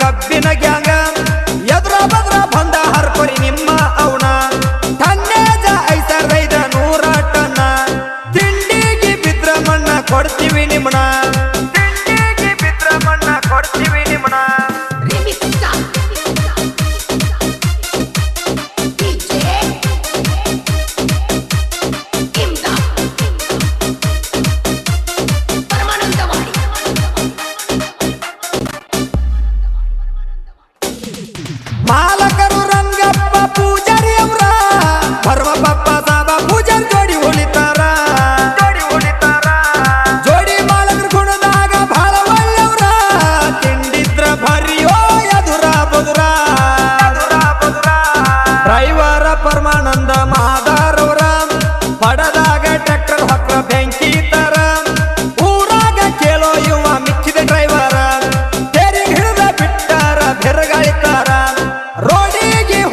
ಕಬ್ಬಿನ ಗ್ಯಾಂಗ. ಎದುರ ಬದ್ರ ಬಂದ ಹರ್ಕೊರಿ ये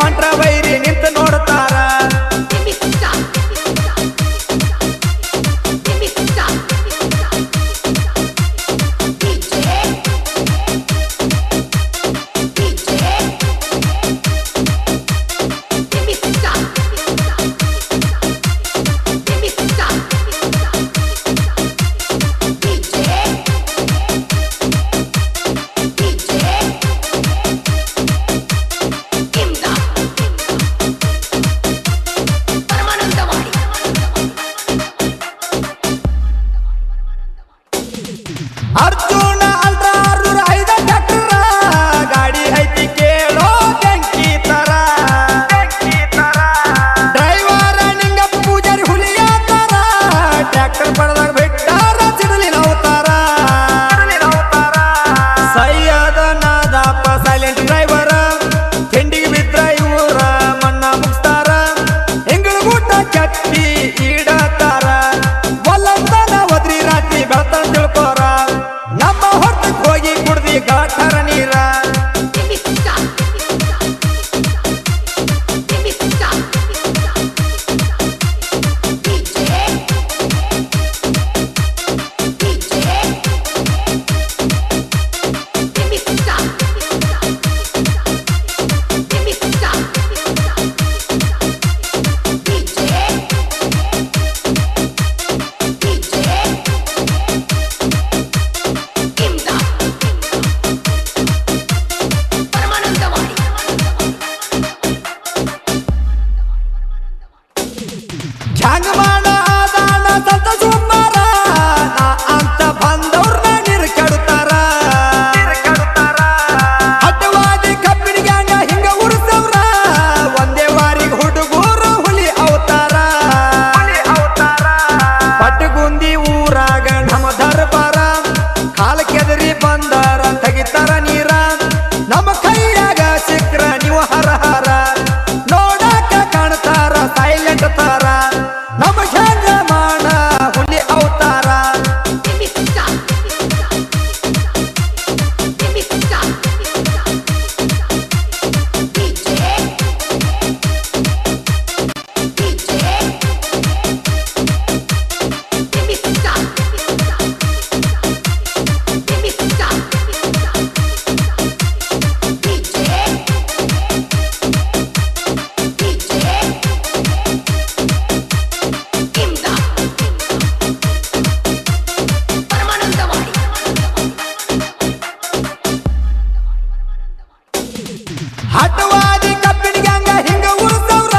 ಹಟವಾದಿ ಕಬ್ಬಿಣ ಗ್ಯಾಂಗ ಹಿಂಗ ಉಳಿಸವ್ರ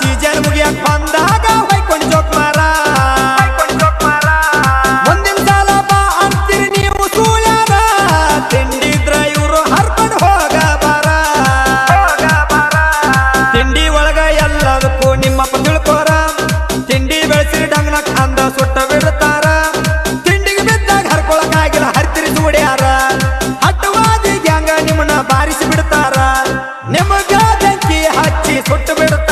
ಸೀಜನ್ ಮುಗಿಯಕ್ ಬಂದಾಗ ಹೊಯ್ಕೊಂಡು ಜೋಕ್ ಮಾರ. ಒಂದಿನ ಸಾಲ ಬಾ ಅಂತೀರಿ ನೀವು ಸೂಳ್ಯಾರ. ತಿಂಡಿದ್ರ ಇವರು ಹರ್ಕೊಂಡು ಹೋಗ ಬಾರ. ತಿಂಡಿ ಒಳಗ ನಿಮ್ಮ ನಿಮ್ಮಪ್ಪ ತಿಳ್ಕೋರ. ತಿಂಡಿ ಬೆಳೆಸಿರಿ ಡಂಗ್ನಕ್ ಅಂದ ಸುಟ್ಟ ಬಿಡ್ತಾರ. ತಿಂಡಿಗೆ ಬಿದ್ದಾಗ ಹರ್ಕೊಳಕಾಗಿಲ್ಲ ಹರ್ತಿರಿ ಸೂಡ್ಯಾರ ಹಟವಾದಿ ಗ್ಯಾಂಗ ನಿಮ್ಮನ್ನ ಬಾರಿಸಿ ಬಿಡ್ತಾರ. ನಿಮಗಾದಂಕಿ ಹಚ್ಚಿ ಸುಟ್ಟು ಬಿಡುತ್ತ